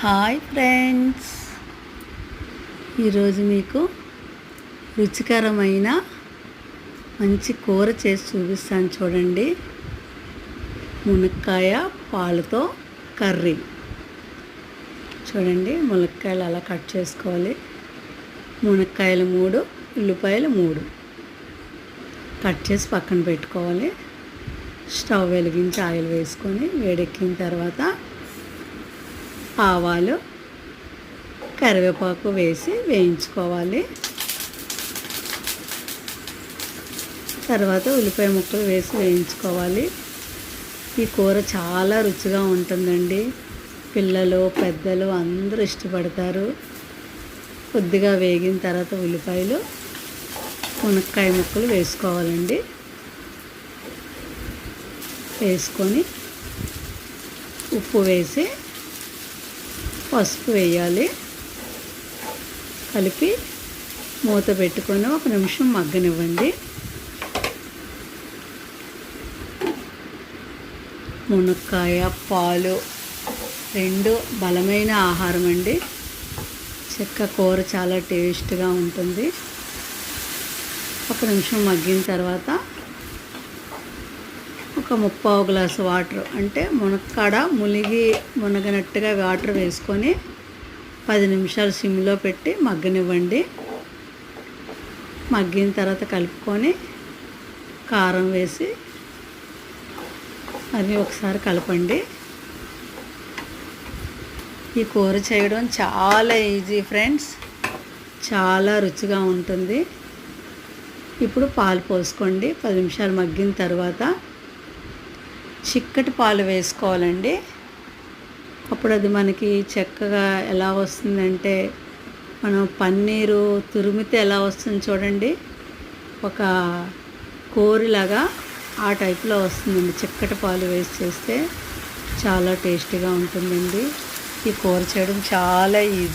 Hi friends. ఈరోజు మీకు రుచికరమైన మంచి కూర చేసి చూపిస్తాను చూడండి. మునక్కాయ పాలతో కర్రీ. చూడండి మునక్కాయలు అలా కట్ చేసుకోవాలి. మునక్కాయలు మూడు ఉల్లిపాయలు మూడు. కట్ చేసి పక్కన పెట్టుకోవాలి. స్టవ్ వెలిగించి ఆయిల్ వేసుకొని వేడెక్కిన తర్వాత ఆవాలు కరివేపాకు వేసి వేయించుకోవాలి. తర్వాత ఉల్లిపాయ ముక్కలు వేసి వేయించుకోవాలి. ఈ కూర చాలా రుచిగా ఉంటుందండి. పిల్లలు పెద్దలు అందరూ ఇష్టపడతారు. కొద్దిగా వేగిన తర్వాత ఉల్లిపాయలు మునక్కాయ ముక్కలు వేసుకోవాలండి. వేసుకొని ఉప్పు వేసి పసుపు వేయాలి. కలిపి మూత పెట్టుకొని ఒక నిమిషం మగ్గనివ్వండి. మునక్కాయ పాలు రెండు బలమైన ఆహారం అండి. చెక్క కూర చాలా టేస్ట్గా ఉంటుంది. ఒక నిమిషం మగ్గిన తర్వాత ఒక ముప్పావు గ్లాసు వాటర్ అంటే మునక్కాడ మునిగి మునగనట్టుగా వాటర్ వేసుకొని పది నిమిషాలు సిమ్లో పెట్టి మగ్గనివ్వండి. మగ్గిన తర్వాత కలుపుకొని కారం వేసి అది ఒకసారి కలపండి. ఈ కూర చేయడం చాలా ఈజీ ఫ్రెండ్స్. చాలా రుచిగా ఉంటుంది. ఇప్పుడు పాలు పోసుకోండి. పది నిమిషాలు మగ్గిన తర్వాత చిక్కటి పాలు వేసుకోవాలండి. అప్పుడు అది మనకి చక్కగా ఎలా వస్తుందంటే మనం పన్నీరు తురిమితే ఎలా వస్తుంది చూడండి. ఒక కోరిలాగా ఆ టైప్లో వస్తుందండి. చిక్కటి పాలు వేసి చేస్తే చాలా టేస్టీగా ఉంటుందండి. ఈ కూర చేయడం చాలా ఈజీ.